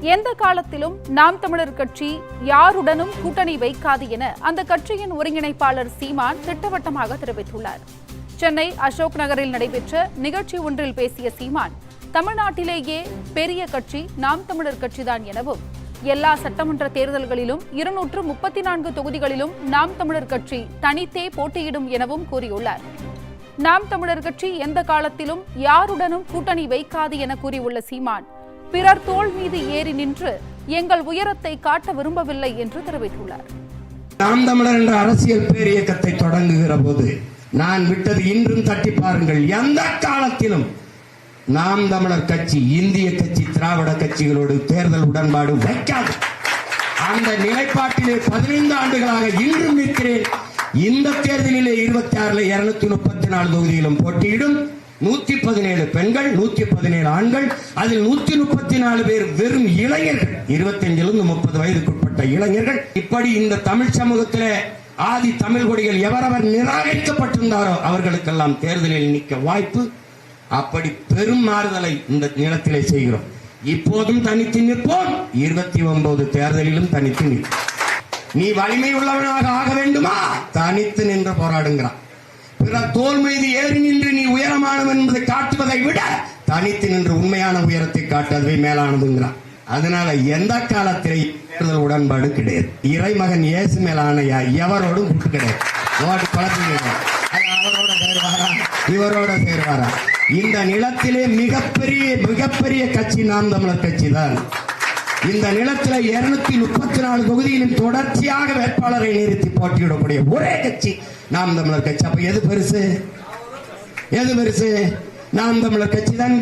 எந்த காலத்திலும் நாம் தமிழர் கட்சி யாருடனும் கூட்டணி வைக்காது என அந்த கட்சியின் ஒருங்கிணைப்பாளர் சீமான் திட்டவட்டமாக தெரிவித்துள்ளார். சென்னை அசோக் நகரில் நடைபெற்ற நிகழ்ச்சி ஒன்றில் பேசிய சீமான் தமிழ்நாட்டிலேயே பெரிய கட்சி நாம் தமிழர் கட்சிதான் எனவும் எல்லா சட்டமன்ற தேர்தல்களிலும் இருநூற்று முப்பத்தி நான்கு தொகுதிகளிலும் நாம் தமிழர் கட்சி தனித்தே போட்டியிடும் எனவும் கூறியுள்ளார். நாம் தமிழர் கட்சி எந்த காலத்திலும் யாருடனும் கூட்டணி வைக்காது என கூறியுள்ள சீமான் பிறர் தோல் மீது ஏறி நின்று எங்கள் உயரத்தை காட்ட விரும்பவில்லை என்று தெரிவித்துள்ளார். நாம் தமிழர் என்ற அரசியல் பேரியக்கத்தை தொடங்குகிற போது நான் விட்டது இன்றும் தட்டி பாருங்கள். எந்த காலத்திலும் நாம் தமிழர் கட்சி இந்திய கட்சி திராவிட கட்சிகளோடு தேர்தல் உடன்பாடு வைக்காது. அந்த நிலைப்பாட்டிலே பதினைந்து ஆண்டுகளாக இன்றும் நிற்கிறேன். இந்த தேர்தலிலே இருபத்தி ஆறுல இருநூத்தி முப்பத்தி நாலு தொகுதியிலும் போட்டியிடும். நூத்தி பதினேழு பெண்கள் நூத்தி பதினேழு ஆண்கள். அதில் நூத்தி முப்பத்தி நாலு பேர் வெறும் இளைஞர்கள். இருபத்தஞ்சிலிருந்து முப்பது வயதுக்குட்பட்ட இளைஞர்கள். இப்படி இந்த தமிழ் சமூகத்திலே ஆதி தமிழ் கொடிகள் எவரவர் நிராகரிக்கப்பட்டிருந்தாரோ அவர்களுக்கெல்லாம் தேர்தலில் நிற்க வாய்ப்பு. அப்படி பெரும் மாறுதலை இந்த நிலத்திலே செய்கிறோம். இப்போதும் தனித்து நிற்போம். இருபத்தி ஒன்பது தேர்தலிலும் தனித்து நிற்போம். நீ வலிமை உள்ளவனாக ஆக வேண்டுமா? தனித்து நின்று போராடுங்கிறான். பிற தோல் மீது ஏறி நின்று நீ உயரமா காட்டுவதை விட தனித்து நின்று உண்மையான உயரத்தை காட்டு மேலானதுங்கிறான். அதனால எந்த காலத்திலே தேர்தல் உடன்பாடு கிடையாது. இறைமகன் இயேசு மேலான எவரோடும் கூட்டு கிடையாது. அவரோட சேருவாரா? இவரோட சேருவாரா? இந்த நிலத்திலே மிகப்பெரிய மிகப்பெரிய கட்சி நாம் தமிழர் கட்சி தான் இந்த நிலத்தில் இருநூத்தி முப்பத்தி நாலு தொகுதியிலும் தொடர்ச்சியாக வேட்பாளரை நிறுத்தி போட்டியிடக்கூடிய ஒரே கட்சி நாம் தமிழர் கட்சி. அப்ப எது பெருசு? எது பெருசு? நாம் தமிழர் கட்சி தான்